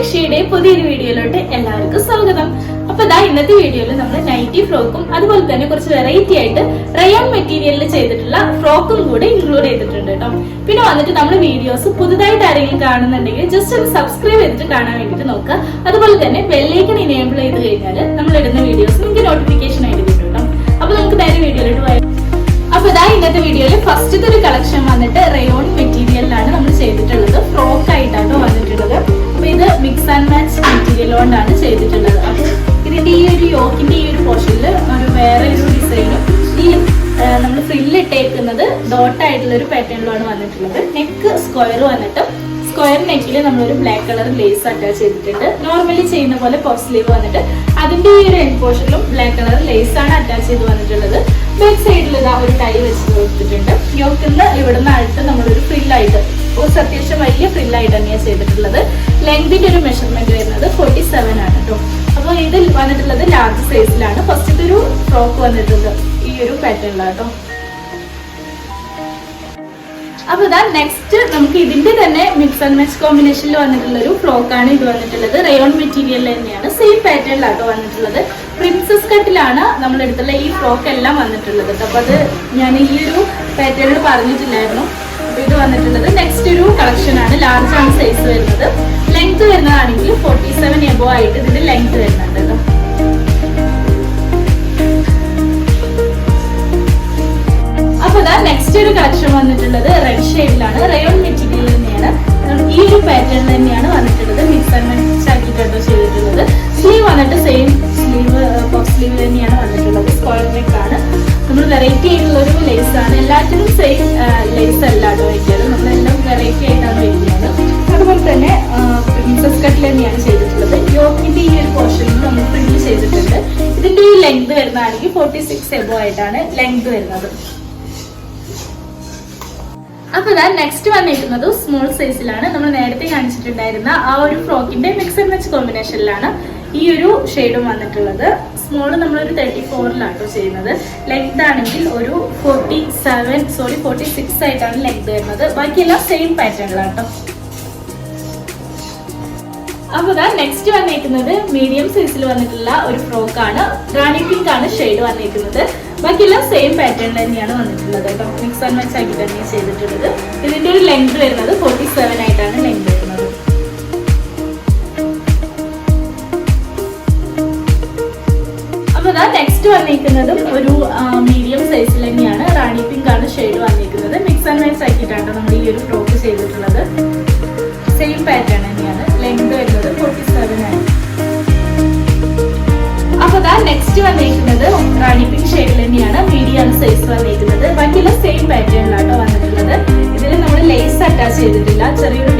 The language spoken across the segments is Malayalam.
ലക്ഷ്യയുടെ പുതിയൊരു വീഡിയോയിലോട്ട് എല്ലാവർക്കും സ്വാഗതം. അപ്പൊ ഇതാ ഇന്നത്തെ വീഡിയോയിൽ നമ്മൾ നൈറ്റി ഫ്രോക്കും അതുപോലെ തന്നെ കുറച്ച് വെറൈറ്റി ആയിട്ട് റയോൺ മെറ്റീരിയലിൽ ചെയ്തിട്ടുള്ള ഫ്രോക്കും കൂടെ ഇൻക്ലൂഡ് ചെയ്തിട്ടുണ്ട് കേട്ടോ പിന്നെ വന്നിട്ട് നമ്മൾ വീഡിയോസ് പുതുതായിട്ട് ആരെങ്കിലും കാണുന്നുണ്ടെങ്കിൽ ജസ്റ്റ് ഒന്ന് സബ്സ്ക്രൈബ് ചെയ്തിട്ട് കാണാൻ വേണ്ടിയിട്ട് നോക്കുക. അതുപോലെ തന്നെ ബെല്ലൈക്കൺ ഇനേബിൾ ചെയ്ത് കഴിഞ്ഞാൽ നമ്മൾ ഇടുന്ന വീഡിയോസ് നിങ്ങൾക്ക് നോട്ടിഫിക്കേഷൻ ആയിട്ട് കേട്ടോ അപ്പൊ നമുക്ക് നേരെ വീഡിയോയിലോട്ട് പോയാൽ അപ്പൊ ഇതാ ഇന്നത്തെ വീഡിയോയിൽ ഫസ്റ്റത്തെ ഒരു കളക്ഷൻ വന്നിട്ട് റയോൺ മെറ്റീരിയലിലാണ് നമ്മൾ ചെയ്തിട്ടുള്ളത്. ഫ്രോക്ക് ആയിട്ടാണ് വന്നിട്ടുള്ളത്. അപ്പൊ ഇത് മിക്സ് ആൻഡ് മാച്ച് മെറ്റീരിയൽ കൊണ്ടാണ് ചെയ്തിട്ടുള്ളത്. അപ്പൊ ഇതിന്റെ ഈ ഒരു യോക്കിന്റെ ഈ ഒരു പോർഷനിൽ ഒരു വേറെ ഒരു ഡിസൈനും ഈ നമ്മൾ ഫ്രില്ല് ഇട്ടേക്കുന്നത് ഡോട്ട് ആയിട്ടുള്ള ഒരു പാറ്റേണിലാണ് വന്നിട്ടുള്ളത്. നെക്ക് സ്ക്വയർ വന്നിട്ട് സ്ക്വയർ നെക്കിൽ നമ്മളൊരു ബ്ലാക്ക് കളർ ലേസ് അറ്റാച്ച് ചെയ്തിട്ടുണ്ട്. നോർമലി ചെയ്യുന്ന പോലെ പഫ് സ്ലീവ് വന്നിട്ട് അതിന്റെ ഈ ഒരു എൻ പോർഷനിലും ബ്ലാക്ക് കളർ ലേസ് ആണ് അറ്റാച്ച് ചെയ്ത് വന്നിട്ടുള്ളത്. ബാക്ക് സൈഡിൽ ഇതാ ഒരു ടൈ വെച്ച് കൊടുത്തിട്ടുണ്ട്. യോക്കിന്ന് ഇവിടുന്ന് അടുത്ത് നമ്മളൊരു ഫ്രില്ലായിട്ട് ഒരു അത്യാവശ്യം വലിയ ഫ്രില്ലായിട്ട് തന്നെയാണ് ചെയ്തിട്ടുള്ളത്. ലെങ്തിന്റെ ഒരു മെഷർമെന്റ് വരുന്നത് ഫോർട്ടി സെവൻ ആണ് കേട്ടോ അപ്പോൾ ഇത് വന്നിട്ടുള്ളത് ലാർജ് സൈസിലാണ് ഫസ്റ്റത്തെ ഒരു ഫ്രോക്ക് വന്നിട്ടുണ്ട് ഈ ഒരു പാറ്റേണിലാണ് കേട്ടോ അപ്പൊ ഇതാ നെക്സ്റ്റ് നമുക്ക് ഇതിന്റെ തന്നെ മിക്സ് ആൻഡ് മാച്ച് കോമ്പിനേഷനിൽ വന്നിട്ടുള്ള ഒരു ഫ്രോക്ക് ആണ് ഇത് വന്നിട്ടുള്ളത്. റയോൺ മെറ്റീരിയൽ തന്നെയാണ് സെയിം പാറ്റേണിലാട്ടോ വന്നിട്ടുള്ളത്. പ്രിൻസസ് കട്ടിലാണ് നമ്മൾ എടുത്തുള്ള ഈ ഫ്രോക്ക് എല്ലാം വന്നിട്ടുള്ളത് അപ്പൊ അത് ഞാൻ ഈ ഒരു പാറ്റേണിൽ പറഞ്ഞിട്ടില്ലായിരുന്നു. ഇത് വന്നിട്ടുള്ളത്. നെക്സ്റ്റ് ഒരു കളക്ഷൻ ആണ്. ലാർജ് ആണ് സൈസ് വരുന്നത്. ലെങ്ത് വരുന്നതാണെങ്കിൽ ഫോർട്ടി സെവൻ എബോ ആയിട്ട് ഇതിന്റെ ലെങ്ത് വരുന്നുണ്ട് അപ്പൊ ഇതാ നെക്സ്റ്റ് ഒരു കളക്ഷൻ വന്നിട്ടുള്ളത് റെഡ് ഷെയ്ഡിലാണ് റയോൺ മെറ്റീരിയൽ തന്നെയാണ്. ഈ ഒരു പാറ്റേൺ തന്നെയാണ് വന്നിട്ടുള്ളത്. മിക്സ് ആൻഡ് മാച്ച് ആക്കിയിട്ടോ ചെയ്തിട്ടുള്ളത്. സ്ലീവ് വന്നിട്ട് സെയിം സ്ലീവ് പഫ് സ്ലീവ് തന്നെയാണ് വന്നിട്ടുള്ളത്. സ്ക്വയർ നെക്ക് ആണ്. നമ്മൾ വെറൈറ്റി ആയിട്ടുള്ള ഒരു ലേസ് ആണ്. എല്ലാത്തിനും സെയിം ലേസ് അല്ല കേട്ടോ വയ്ക്കുന്നത് നമ്മളെല്ലാം വെറൈറ്റി ആയിട്ടാണ് വയ്ക്കുന്നത് അതുപോലെ തന്നെ പ്രിൻസസ് കട്ടിൽ തന്നെയാണ് ചെയ്തിട്ടുള്ളത്. യോക്കിന്റെ ഈ ഒരു പോർഷൻ നമ്മൾ പ്രിന്റ് ചെയ്തിട്ടുണ്ട്. ഇതിന്റെ ഈ ലെങ്ത് വരുന്നതാണെങ്കിൽ ഫോർട്ടി സിക്സ് എബോ ആയിട്ടാണ് ലെങ്ത് വരുന്നത്. അപ്പൊ ഇതാ നെക്സ്റ്റ് വന്നിരിക്കുന്നത് സ്മോൾ സൈസിലാണ് നമ്മൾ നേരത്തെ കാണിച്ചിട്ടുണ്ടായിരുന്ന ആ ഒരു ഫ്രോക്കിന്റെ മിക്സ് ആൻഡ് കോമ്പിനേഷനിലാണ് ഈ ഒരു ഷെയ്ഡും വന്നിട്ടുള്ളത്. സ്മോൾ നമ്മളൊരു തേർട്ടി ഫോറിലാണ് ചെയ്യുന്നത്. ലെങ്ത് ആണെങ്കിൽ ഒരു forty seven sorry forty six ആയിട്ടാണ് ലെങ്ത് വരുന്നത്. ബാക്കിയെല്ലാം സെയിം പാറ്റേണിലാണ് കേട്ടോ അപ്പൊ ഇതാ നെക്സ്റ്റ് വന്നിരിക്കുന്നത് മീഡിയം സൈസിൽ വന്നിട്ടുള്ള ഒരു ഫ്രോക്ക് ആണ്. റാണി പിങ്ക് ആണ് ഷെയ്ഡ് വന്നിരിക്കുന്നത് ബാക്കിയെല്ലാം സെയിം പാറ്റേൺ തന്നെയാണ് വന്നിട്ടുള്ളത് കേട്ടോ മിക്സ് ആൻഡ് മാച്ച് ആക്കി തന്നെ ചെയ്തിട്ടുള്ളത്. ഇതിന്റെ ഒരു ലെങ്ത് വരുന്നത് ഫോർട്ടി സെവൻ ആയിട്ടാണ് ലെങ്ത് അപ്പൊ ഇതാ നെക്സ്റ്റ് വന്നിരിക്കുന്നതും ഒരു മീഡിയം സൈസിൽ തന്നെയാണ്. റാണി പിങ്ക് ആണ് ഷെയ്ഡ് വന്നിരിക്കുന്നത്. മിക്സ് ആൻഡ് മൈസ് ആക്കിയിട്ടാണ് നമ്മൾ ഈ ഒരു ടോപ്പ് ചെയ്തിട്ടുള്ളത്. സെയിം പാറ്റേൺ തന്നെയാണ്. ലെങ്ത് വരുന്നത് ഫോർട്ടി സെവൻ ആണ്. അപ്പൊ ദാ നെക്സ്റ്റ് വന്നിരിക്കുന്നത് റാണി പിങ്ക് ഷെയ്ഡിൽ തന്നെയാണ്. മീഡിയം സൈസ് വന്നിരിക്കുന്നത്. ബാക്കിയുള്ള സെയിം പാറ്റേണിലാണ് വന്നിട്ടുള്ളത്. ഇതിൽ നമ്മൾ ലേസ് അറ്റാച്ച് ചെയ്തിട്ടില്ല. ചെറിയൊരു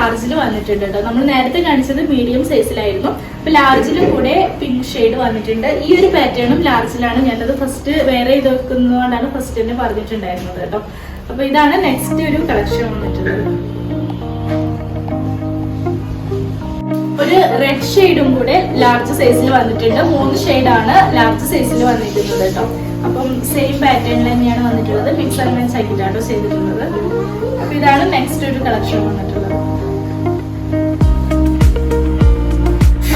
ലാർജിൽ വന്നിട്ടുണ്ട് കേട്ടോ നമ്മൾ നേരത്തെ കാണിച്ചത് മീഡിയം സൈസിലായിരുന്നു അപ്പൊ ലാർജിലും കൂടെ പിങ്ക് ഷെയ്ഡ് വന്നിട്ടുണ്ട്. ഈ ഒരു പാറ്റേണും ലാർജിലാണ് ഞാനത് ഫസ്റ്റ് വേറെ ഇത് വെക്കുന്നതുകൊണ്ടാണ് ഫസ്റ്റ് തന്നെ പറഞ്ഞിട്ടുണ്ടായിരുന്നത് കേട്ടോ അപ്പൊ ഇതാണ് നെക്സ്റ്റ് ഒരു കളക്ഷൻ വന്നിട്ടുള്ളത്. ഒരു റെഡ് ഷെയ്ഡും കൂടെ ലാർജ് സൈസിൽ വന്നിട്ടുണ്ട്. മൂന്ന് ഷെയ്ഡാണ് ലാർജ് സൈസിൽ വന്നിട്ടുള്ളത് കേട്ടോ അപ്പം സെയിം പാറ്റേണിൽ തന്നെയാണ് വന്നിട്ടുള്ളത്. മിക്സ് ആൻഡ് മാച്ച് ആക്കിയിട്ടാണ് ചെയ്തിട്ടുള്ളത്. അപ്പൊ ഇതാണ് നെക്സ്റ്റ് ഒരു കളക്ഷൻ വന്നിട്ടുള്ളത്.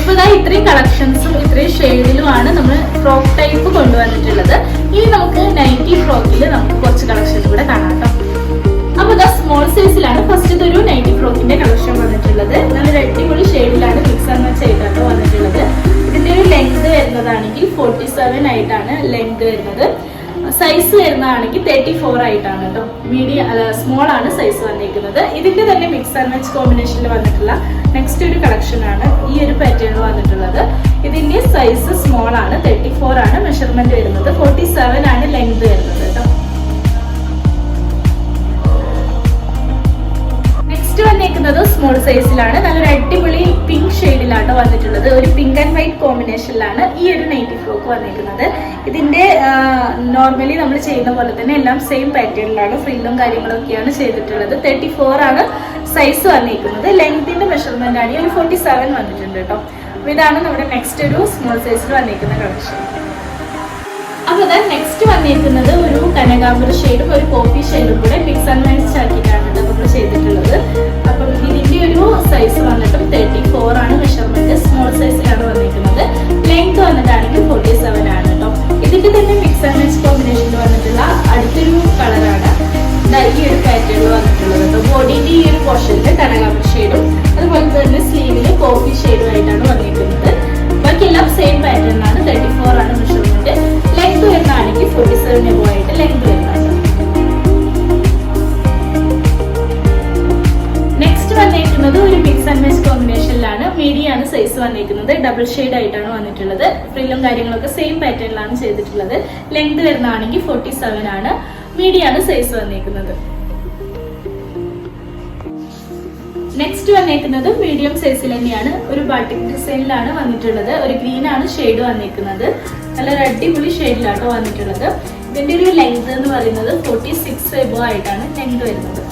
അപ്പൊ ഇതാ ഇത്രയും കളക്ഷൻസും ഇത്രയും ഷെയ്ഡിലുമാണ് നമ്മൾ ഫ്രോക്ക് ടൈപ്പ് കൊണ്ടുവന്നിട്ടുള്ളത്. ഇനി നമുക്ക് നൈറ്റി ഫ്രോക്കിൽ നമുക്ക് കുറച്ച് കളക്ഷൻസ് കൂടെ കാണാം കേട്ടോ അപ്പൊ സ്മോൾ സൈസിലാണ് സൈസ് വരുന്നതാണെങ്കിൽ തേർട്ടി ഫോർ ആയിട്ടാണ് കേട്ടോ മീഡിയം സ്മോൾ ആണ് സൈസ് വന്നിരിക്കുന്നത്. ഇതിന്റെ തന്നെ മിക്സ് ആൻഡ് മച്ച് കോമ്പിനേഷനിൽ വന്നിട്ടുള്ള നെക്സ്റ്റ് ഒരു കളക്ഷൻ ആണ് ഈ ഒരു പാറ്റേണിൽ വന്നിട്ടുള്ളത്. ഇതിന്റെ സൈസ് സ്മോൾ ആണ് തേർട്ടി ഫോർ ആണ് മെഷർമെന്റ് വരുന്നത്. ഫോർട്ടി സെവൻ ആണ് ലെങ്ത് വരുന്നത് കേട്ടോ നെക്സ്റ്റ് വന്നേക്കുന്നത് സ്മോൾ സൈസിലാണ് നല്ലൊരു അടിപൊളി പിങ്ക് ഷെയ്ഡിലാണ് വന്നിട്ടുള്ളത്. ഒരു പിങ്ക് ആൻഡ് വൈറ്റ് കോമ്പിനേഷനിലാണ് ഈ ഒരു നൈറ്റി ഫ്രോക്ക് വന്നിരിക്കുന്നത്. ഇതിന്റെ നോർമലി നമ്മൾ ചെയ്യുന്ന പോലെ തന്നെ എല്ലാം സെയിം പാറ്റേണിലാണ് ഫ്രില്ലും കാര്യങ്ങളൊക്കെയാണ് ചെയ്തിട്ടുള്ളത്. തേർട്ടി ആണ് സൈസ് വന്നിരിക്കുന്നത്. ലെങ്ത്തിന്റെ മെഷർമെന്റ് ആണ് ഒരു ഫോർട്ടി സെവൻ വന്നിട്ടുണ്ട് കേട്ടോ അപ്പൊ ഇതാണ് നമ്മുടെ നെക്സ്റ്റ് ഒരു സ്മോൾ സൈസിൽ വന്നിരിക്കുന്ന കളക്ഷൻ അപ്പൊ ദാ നെക്സ്റ്റ് വന്നിരിക്കുന്നത് ഒരു കനകാമ്പുര ഷെയ്ഡും ഒരു കോഫി ഷെയ്ഡും കൂടെ മിക്സ് ആൻഡ് മാച്ച് ആക്കിയിട്ടാണ് നമ്മൾ ചെയ്തിട്ടുള്ളത്. അപ്പം ഇതിന്റെ ഒരു സൈസ് വന്നിട്ട് തേർട്ടി ഫോർ ആണ് മെഷർമെന്റ് സ്മോൾ സൈസിലാണ് വന്നിരിക്കുന്നത്. ലെങ്ത് വന്നിട്ടാണെങ്കിൽ ഫോർട്ടി സെവൻ ആണ് കേട്ടോ ഇതിന്റെ തന്നെ മിക്സ് ആൻഡ് മാച്ച് കോമ്പിനേഷനിൽ വന്നിട്ടുള്ള അടുത്തൊരു കളറാണ് ഫ്രില്ലും കാര്യങ്ങളൊക്കെ സെയിം പാറ്റേണിലാണ് ചെയ്തിട്ടുള്ളത്. ലെങ്ത് വരുന്നതാണെങ്കിൽ ഫോർട്ടി സെവൻ ആണ്. മീഡിയം ആണ് സൈസ് വന്നിരിക്കുന്നത് നെക്സ്റ്റ് വന്നേക്കുന്നത് മീഡിയം സൈസിൽ തന്നെയാണ്. ഒരു ബാട്ടിക് ഡിസൈനിലാണ് വന്നിട്ടുള്ളത്. ഒരു ഗ്രീൻ ആണ് ഷെയ്ഡ് വന്നിരിക്കുന്നത് നല്ലൊരു അടിപൊളി ഷെയ്ഡിലാണ് വന്നിട്ടുള്ളത്. ഇതിന്റെ ഒരു ലെങ്ത് എന്ന് പറയുന്നത് ഫോർട്ടി സിക്സ് എബോ ആയിട്ടാണ് ലെങ്ത് വരുന്നത്.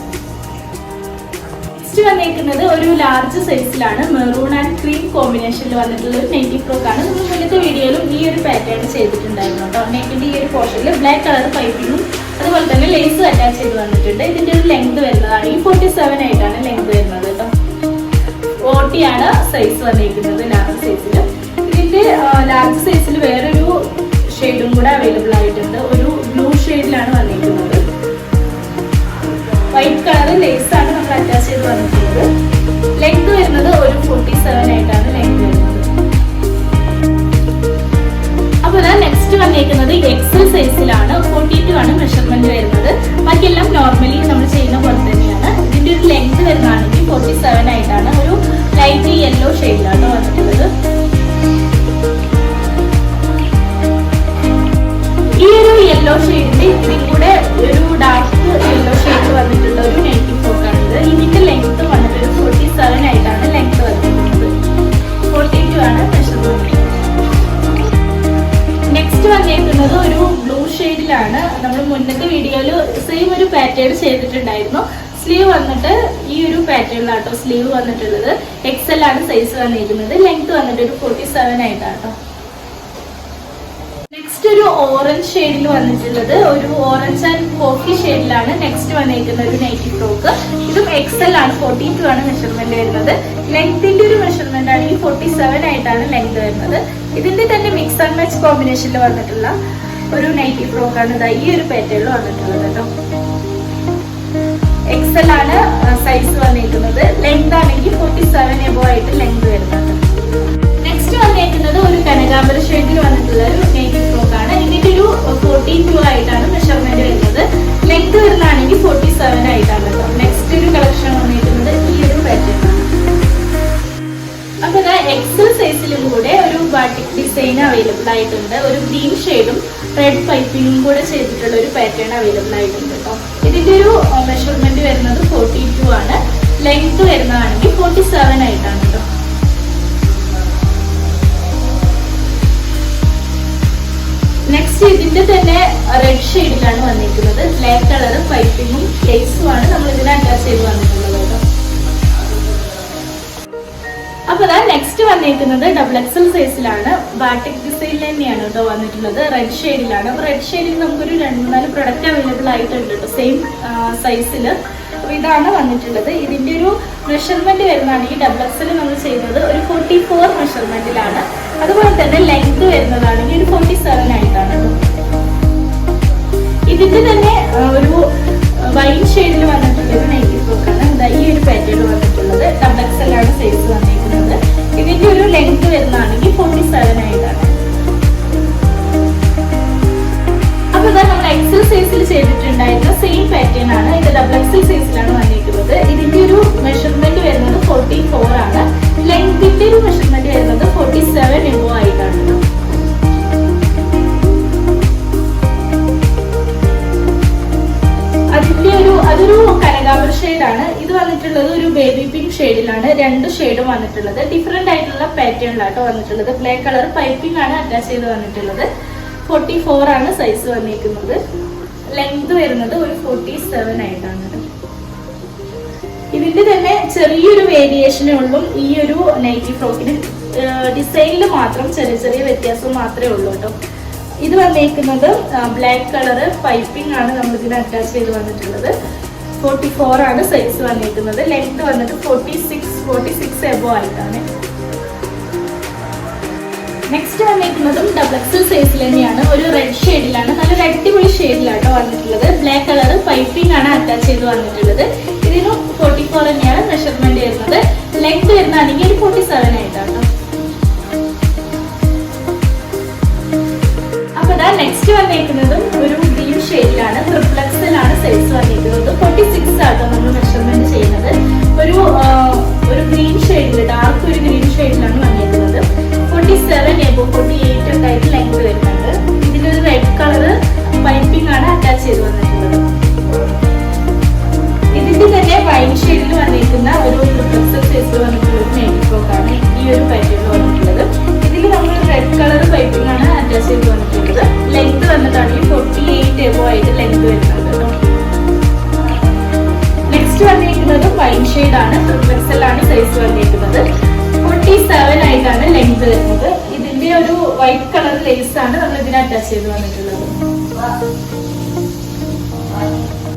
നെക്സ്റ്റ് വന്നേക്കുന്നത് ഒരു ലാർജ് സൈസിലാണ് മെറൂൺ ആൻഡ് ക്രീം കോമ്പിനേഷനിൽ വന്നിട്ടുള്ള ഒരു നെറ്റി ഫ്രോക്ക് ആണ്. നമ്മൾ മുന്നത്തെ വീഡിയോയിലും ഈ ഒരു പാറ്റേൺ ചെയ്തിട്ടുണ്ടായിരുന്നു കേട്ടോ. നെക്കിന്റെ ഈ ഒരു പോർഷനിൽ ബ്ലാക്ക് കളർ പൈപ്പിങ്ങും അതുപോലെ തന്നെ ലേസ് അറ്റാച്ച് ചെയ്ത് വന്നിട്ടുണ്ട്. ഇതിന്റെ ഒരു ലെങ്ത് വരുന്നതാണ്. ഈ ഫോർട്ടി സെവൻ ആയിട്ടാണ് ലെങ്ത് വരുന്നത് കേട്ടോ. ഫോർട്ടിയാണ് സൈസ് വന്നിരിക്കുന്നത് ലാർജ് സൈസിൽ ഇതിന്റെ ലാർജ് സൈസിൽ വേറൊരു ഷെയ്ഡും കൂടെ അവൈലബിൾ ആയിട്ടുണ്ട്. ഒരു സെവൻ ആയിട്ടാണ്. ഒരു ലൈറ്റ് യെല്ലോ ഷെയ്ഡിലാണ് വന്നിട്ടുള്ളത്. ഈ ഒരു യെല്ലോ ഷെയ്ഡിന്റെ ഇതിൽ കൂടെ ഒരു ഡാർക്ക് യെല്ലോ ഷെയ്ഡ് വന്നിട്ടുള്ള ഒരു നെഗറ്റീവ് ഫ്രോക്കാണിത് ഇതിന്റെ ലെങ്ത് വന്നിട്ട് ഫോർട്ടി സെവൻ ആയിട്ടാണ് ലെങ്ത് വന്നിട്ടുള്ളത്. ഫോർട്ടി ടു ആണ് മെഷർമെന്റ് നെക്സ്റ്റ് വന്നേക്കുന്നത് ഒരു ബ്ലൂ ഷെയ്ഡിലാണ് നമ്മൾ മുന്നത്തെ വീഡിയോയിൽ സെയിം ഒരു പാറ്റേൺ ചെയ്തിട്ടുണ്ടായിരുന്നു. സ്ലീവ് വന്നിട്ട് ഈ ഒരു പാറ്റേണിലാട്ടോ സ്ലീവ് വന്നിട്ടുള്ളത്. എക്സൽ ആണ് സൈസ് വന്നിരിക്കുന്നത്. ലെങ്ത് വന്നിട്ട് ഒരു ഫോർട്ടി സെവൻ ആയിട്ടാട്ടോ. നെക്സ്റ്റ് ഒരു ഓറഞ്ച് ഷെയ്ഡിൽ വന്നിട്ടുള്ളത്. ഒരു ഓറഞ്ച് ആൻഡ് കോഫി ഷെയ്ഡിലാണ് നെക്സ്റ്റ് വന്നിരിക്കുന്ന ഒരു നൈറ്റി ഫ്രോക്ക് ഇതും എക്സൽ ആണ്. ഫോർട്ടി ടു ആണ് മെഷർമെന്റ് വരുന്നത്. ലെങ്ത്തിന്റെ ഒരു മെഷർമെന്റ് ആണ്. ഈ ഫോർട്ടി സെവൻ ആയിട്ടാണ് ലെങ്ത് വരുന്നത്. ഇതിന്റെ തന്നെ മിക്സ് ആൻഡ് മാച്ച് കോമ്പിനേഷനിൽ വന്നിട്ടുള്ള ഒരു നൈറ്റി ഫ്രോക്ക് ആണ് ഈ ഒരു പാറ്റേണിൽ വന്നിട്ടുള്ളത് കേട്ടോ എക്സൽ ആണ് സൈസ് വന്നിരിക്കുന്നത്. ലെങ്ത് ആണെങ്കിൽ ഫോർട്ടി സെവൻ എബോ ആയിട്ട് ലെങ്ത് വരുന്നത് നെക്സ്റ്റ് വന്നിരിക്കുന്നത് ഒരു കനകാമ്പര ഷെയ്ഡിൽ വന്നിട്ടുള്ള ഒരു നെയ്റ്റി ഫ്രോക്ക് ആണ്. ഇതിന്റെ ഒരു ഫോർട്ടി ടു ആയിട്ടാണ് മെഷർമെന്റ് വരുന്നത്. ലെങ്ത് വരുന്നതാണെങ്കിൽ ഫോർട്ടി സെവൻ ആയിട്ടാണ് കേട്ടോ. നെക്സ്റ്റ് ഒരു കളക്ഷൻ വന്നിരിക്കുന്നത് ഈ ഒരു പാറ്റേൺ ആണ്. അപ്പൊ ഇതാ എക്സൽ സൈസിലും കൂടെ ഒരു ബാട്ടിക് ഡിസൈൻ അവൈലബിൾ ആയിട്ടുണ്ട്. ഒരു ഗ്രീൻ ഷെയ്ഡും റെഡ് പൈപ്പിങ്ങും കൂടെ ചെയ്തിട്ടുള്ള ഒരു പാറ്റേൺ അവൈലബിൾ ആയിട്ടുണ്ട്. ഇതിന്റെ ഒരു മെഷർമെന്റ് വരുന്നത് ഫോർട്ടി ടു ആണ്. ലെങ്ത് വരുന്നതാണെങ്കിൽ ഫോർട്ടി സെവൻ ആയിട്ടാണ് കേട്ടോ നെക്സ്റ്റ് ഇതിന്റെ തന്നെ റെഡ് ഷെയ്ഡിലാണ് വന്നിരിക്കുന്നത്. ബ്ലാക്ക് കളർ പൈപ്പിങ്ങും ആണ് നമ്മൾ ഇതിന് അറ്റാച്ച് ചെയ്ത് വന്നിട്ടുള്ളത് കേട്ടോ അപ്പൊ അതാ നെക്സ്റ്റ് വന്നിരിക്കുന്നത് ഡബിൾ എക്സൽ സൈസിലാണ് ബാട്ടിക് ഡിസൈനിൽ തന്നെയാണ് കേട്ടോ വന്നിട്ടുള്ളത്. റെഡ് ഷെയ്ഡിലാണ് അപ്പൊ റെഡ് ഷെയ്ഡിൽ നമുക്കൊരു രണ്ട് നാല് പ്രൊഡക്റ്റ് അവൈലബിൾ ആയിട്ടുണ്ട് കേട്ടോ സെയിം സൈസിൽ അപ്പൊ ഇതാണ് വന്നിട്ടുള്ളത്. ഇതിന്റെ ഒരു മെഷർമെന്റ് ഈ ഡബിൾ എക്സൽ നമ്മൾ ചെയ്യുന്നത് ഒരു ഫോർട്ടി ഫോർ മെഷർമെന്റിലാണ് അതുപോലെ തന്നെ ലെങ്ത് വരുന്നതാണെങ്കിൽ ഒരു ഫോർട്ടി സെവൻ ആയിട്ടാണ് ഇതിന്റെ തന്നെ ഒരു വൈറ്റ് ഷെയ്ഡിൽ വന്നിട്ടുള്ളത് നൈറ്റി ഈ ഒരു പാറ്റേൺ വന്നിട്ടുള്ളത്? ഡബിൾ എക്സ് ആണ് സൈസ് വന്നിരിക്കുന്നത്. ഇതിന്റെ ഒരു ലെങ്ത് വരുന്നതാണെങ്കിൽ ഫോർട്ടി സെവൻ ആയിട്ടാണ്. അപ്പൊ ഇതാ നമ്മൾ എക്സൽ സൈസിൽ ചെയ്തിട്ടുണ്ടായിരുന്ന സെയിം പാറ്റേൺ ആണ്. ഇത് ഡബിൾ എക്സൽ സൈസിലാണ് പാറ്റേണിലാട്ടോ വന്നിട്ടുള്ളത്. ബ്ലാക്ക് കളർ പൈപ്പിംഗ് ആണ് അറ്റാച്ച് ചെയ്ത് വന്നിട്ടുള്ളത്. ഫോർട്ടി ഫോർ ആണ് സൈസ് വന്നിരിക്കുന്നത്. ലെങ്ത് വരുന്നത് ഒരു ഫോർട്ടി സെവൻ ആയിട്ടാണ്. ഇതിന്റെ തന്നെ ചെറിയൊരു വേരിയേഷനേ ഉള്ളൂ. ഈ ഒരു നൈറ്റി ഫ്രോക്കിന് ഡിസൈനിൽ മാത്രം ചെറിയ ചെറിയ വ്യത്യാസം മാത്രമേ ഉള്ളൂ കേട്ടോ. ഇത് വന്നേക്കുന്നത് ബ്ലാക്ക് കളറ് പൈപ്പിംഗ് ആണ് നമ്മൾ ഇതിന് അറ്റാച്ച് ചെയ്ത് വന്നിട്ടുള്ളത്. ഫോർട്ടി ഫോർ ആണ് സൈസ് വന്നിരിക്കുന്നത്. ലെങ്ത് വന്നിട്ട് forty six forty six above ആയിട്ടാണ്. നെക്സ്റ്റ് വന്നിരിക്കുന്നതും ഡബിൾ എക്സൽ സൈസിൽ തന്നെയാണ്. ഒരു റെഡ് ഷെയ്ഡിലാണ് നല്ലൊരു അടിപൊളി ഷെയ്ഡിലാട്ടോ വന്നിട്ടുള്ളത്. ബ്ലാക്ക് കളർ പൈപ്പിംഗ് ആണ് അറ്റാച്ച് ചെയ്ത് വന്നിട്ടുള്ളത്. ഇതിന് ഫോർട്ടി ഫോർ തന്നെയാണ് മെഷർമെന്റ് വരുന്നത്. ലെങ്ത് വരുന്നതാണെങ്കിൽ ഒരു ഫോർട്ടി സെവൻ ആയിട്ടാണ്. അപ്പൊ നെക്സ്റ്റ് വന്നേക്കുന്നതും ഒരു ഗ്രീൻ ഷെയ്ഡിലാണ് ട്രിപ്ലക്സിലാണ് കളർ ആണ് നമ്മൾ ഇതിന് അറ്റാച്ച് ചെയ്ത് വന്നിട്ടുള്ളത്.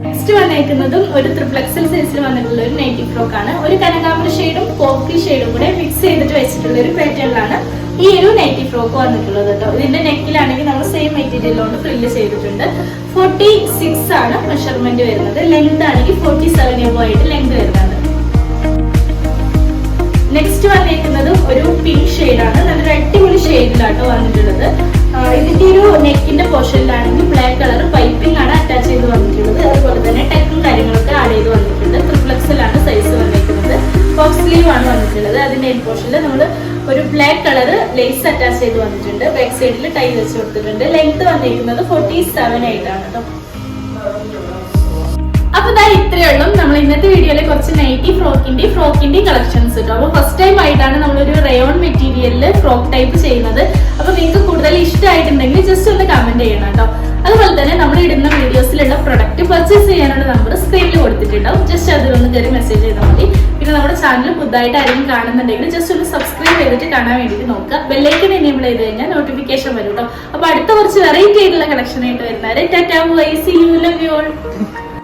നെക്സ്റ്റ് വന്നേക്കുന്നതും ഒരു ത്രിപ്ലക്സൽ സൈസിൽ വന്നിട്ടുള്ള ഒരു നൈറ്റി ഫ്രോക്ക് ആണ്. ഒരു കനകാമ്പര ഷെയ്ഡും കോക്കി ഷെയ്ഡും കൂടെ മിക്സ് ചെയ്തിട്ട് വെച്ചിട്ടുള്ള ഒരു പാറ്റേണിലാണ് ഈ ഒരു നൈറ്റി ഫ്രോക്ക് വന്നിട്ടുള്ളത് കേട്ടോ. ഇതിന്റെ നെക്കിലാണെങ്കിൽ നമ്മൾ സെയിം മെറ്റീരിയൽ കൊണ്ട് ഫ്രില്ല് ചെയ്തിട്ടുണ്ട്. ഫോർട്ടി സിക്സ് ആണ് മെഷർമെന്റ് വരുന്നത്. ലെങ്ത് ആണെങ്കിൽ ഫോർട്ടി സെവൻ എബോ ആയിട്ട് ലെങ്ത് വരുന്നത്. നെക്സ്റ്റ് വന്നിരിക്കുന്നത് ഒരു പിങ്ക് ഷെയ്ഡാണ് നല്ലൊരു അടിപൊളി ഷെയ്ഡിലാട്ടോ വന്നിട്ടുള്ളത്. ഇതിന്റെ ഒരു നെക്കിന്റെ പോർഷനിലാണെങ്കിൽ ബ്ലാക്ക് കളർ പൈപ്പിംഗ് ആണ് അറ്റാച്ച് ചെയ്ത് വന്നിട്ടുള്ളത്. അതുപോലെ തന്നെ ടെക്കും കാര്യങ്ങളൊക്കെ ആഡ് ചെയ്ത് വന്നിട്ടുണ്ട്. ട്രിപ്ലക്സിലാണ് സൈസ് വന്നിരിക്കുന്നത്. ബോക്സ് സ്ലീവ് ആണ് വന്നിട്ടുള്ളത്. അതിന്റെ എൻ പോർഷനിൽ നമ്മൾ ഒരു ബ്ലാക്ക് കളർ ലേസ് അറ്റാച്ച് ചെയ്ത് വന്നിട്ടുണ്ട്. ബാക്ക് സൈഡിൽ ടൈ വെച്ച് കൊടുത്തിട്ടുണ്ട്. ലെങ്ത് വന്നിരിക്കുന്നത് ഫോർട്ടി സെവൻ ആയിട്ടാണ് കേട്ടോ അപ്പൊ ഇതാ ഇത്രയുള്ളൂ നമ്മൾ ഇന്നത്തെ വീഡിയോയിൽ കുറച്ച് നൈറ്റി ഫ്രോക്കിന്റെ ഫ്രോക്കിന്റെ കളക്ഷൻസ് കിട്ടും അപ്പൊ ഫസ്റ്റ് ടൈം ആയിട്ടാണ് നമ്മളൊരു റയോൺ മെറ്റീരിയലിൽ ഫ്രോക്ക് ടൈപ്പ് ചെയ്യുന്നത്. അപ്പൊ നിങ്ങൾക്ക് കൂടുതൽ ഇഷ്ടമായിട്ടുണ്ടെങ്കിൽ ജസ്റ്റ് ഒന്ന് കമന്റ് ചെയ്യണം കേട്ടോ. അതുപോലെ തന്നെ നമ്മൾ ഇടുന്ന വീഡിയോസിലുള്ള പ്രൊഡക്റ്റ് പർച്ചേസ് ചെയ്യാനുള്ള നമ്പർ സ്ക്രീനിൽ കൊടുത്തിട്ടുണ്ടാവും. ജസ്റ്റ് അതിലൊന്ന് കയറി മെസ്സേജ് ചെയ്താൽ മതി. പിന്നെ നമ്മുടെ ചാനൽ പുതുതായിട്ട് ആരെങ്കിലും കാണുന്നുണ്ടെങ്കിൽ ജസ്റ്റ് ഒന്ന് സബ്സ്ക്രൈബ് ചെയ്തിട്ട് കാണാൻ വേണ്ടിയിട്ട് നോക്കുക. ബെല്ലൈക്കൻ എനേബിൾ ചെയ്ത് കഴിഞ്ഞാൽ നോട്ടിഫിക്കേഷൻ വരും കേട്ടോ. അപ്പൊ അടുത്ത കുറച്ച് വെറൈറ്റി ആയിട്ടുള്ള കളക്ഷൻ ആയിട്ട് വരുന്നവരെ tata bye see you love you all